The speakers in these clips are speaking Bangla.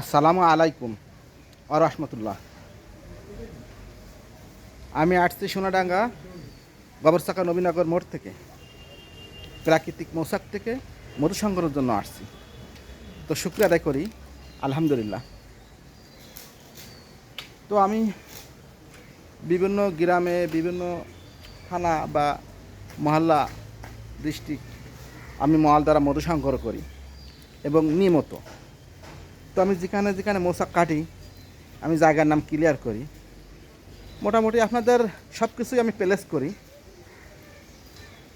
আসসালামু আলাইকুম আ রহমতুল্লাহ। আমি আসছি সোনাডাঙ্গা গবরসাকা নবীনগর মোড় থেকে, প্রাকৃতিক মৌসাক থেকে মধু সংগ্রহের জন্য আসছি। তো শুক্রিয়া আদায় করি, আলহামদুলিল্লাহ। তো আমি বিভিন্ন গ্রামে, বিভিন্ন থানা বা মহল্লা ডিস্ট্রিক্ট আমি মহল দ্বারা মধু সংগ্রহ করি এবং নিয়মিত তো আমি যেখানে যেখানে মৌসাক কাটি, আমি জায়গার নাম ক্লিয়ার করি। মোটামুটি আপনাদের সব কিছুই আমি প্লেস করি।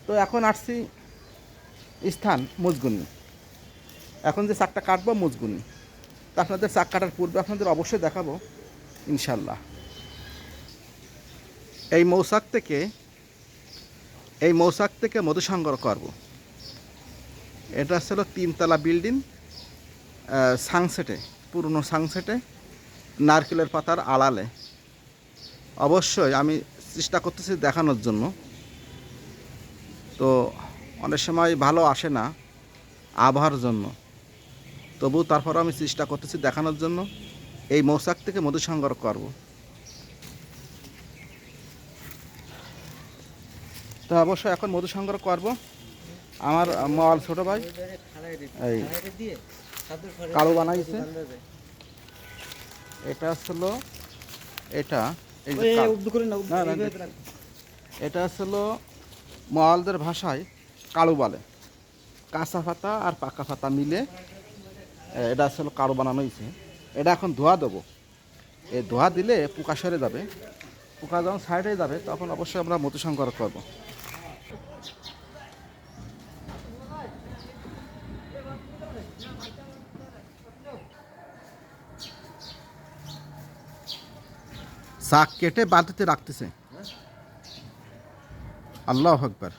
তো এখন আসছি স্থান মুজগুনি এখন যে চাকটা কাটবো মুজগুনি তো আপনাদের চাক কাটার পূর্বে আপনাদের অবশ্যই দেখাবো, ইনশাল্লাহ। এই মৌসাক থেকে, এই মৌসাক থেকে মধু সংগ্রহ করব। এটা ছিল তিনতলা বিল্ডিং সানসেটে পুরনো সানসেটে নারকেলের পাতার আড়ালে। অবশ্যই আমি চেষ্টা করতেছি দেখানোর জন্য। তো অনেক সময় ভালো আসে না আবহাওয়ার জন্য। তবু তারপর আমি চেষ্টা করতেছি দেখানোর জন্য। এই মৌসাক থেকে মধু সংগ্রহ করব। তো অবশ্যই এখন মধু সংগ্রহ করব। আমার মল ছোট ভাই, এই কালো বানাইছে। এটা হলো এটা। এটা হলো ময়ালদের ভাষায় কালো বলে। কাঁচা পাতা আর পাকা পাতা মিলে এটা আসলে কালো বানানো হয়েছে এটা এখন ধোয়া দেবো। এই ধোয়া দিলে পোকা সরে যাবে। পোকা যখন সাইডে যাবে তখন অবশ্যই আমরা মধু সংগ্রহ করব। শাক কেটে বালতিতে রাখতেছে। আল্লাহ আকবার।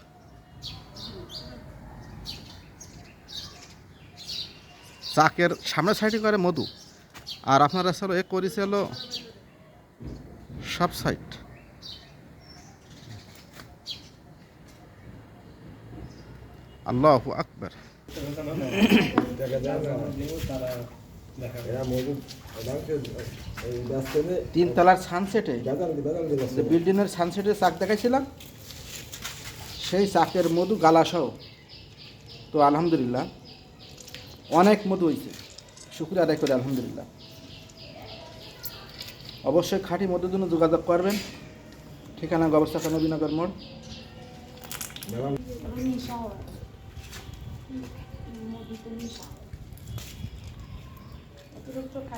চাকের সামনে সাইডে করে মধু। আর আপনারা আসলে এ করেছে হলো সব সাইড। আল্লাহ আকবার। তিনতলার সানসেটে বিল্ডিংয়ের সানসেটে চাক দেখাইছিলাম সেই চাকের মধু গালাসহ তো আলহামদুলিল্লাহ অনেক মধু হয়েছে শুক্রিয়া আদায় করে আলহামদুলিল্লাহ। অবশ্যই খাঁটি মধুর জন্য যোগাযোগ করবেন। ঠিকানা গবরসাকা নবীনগর মোড়। মিশা 就是做开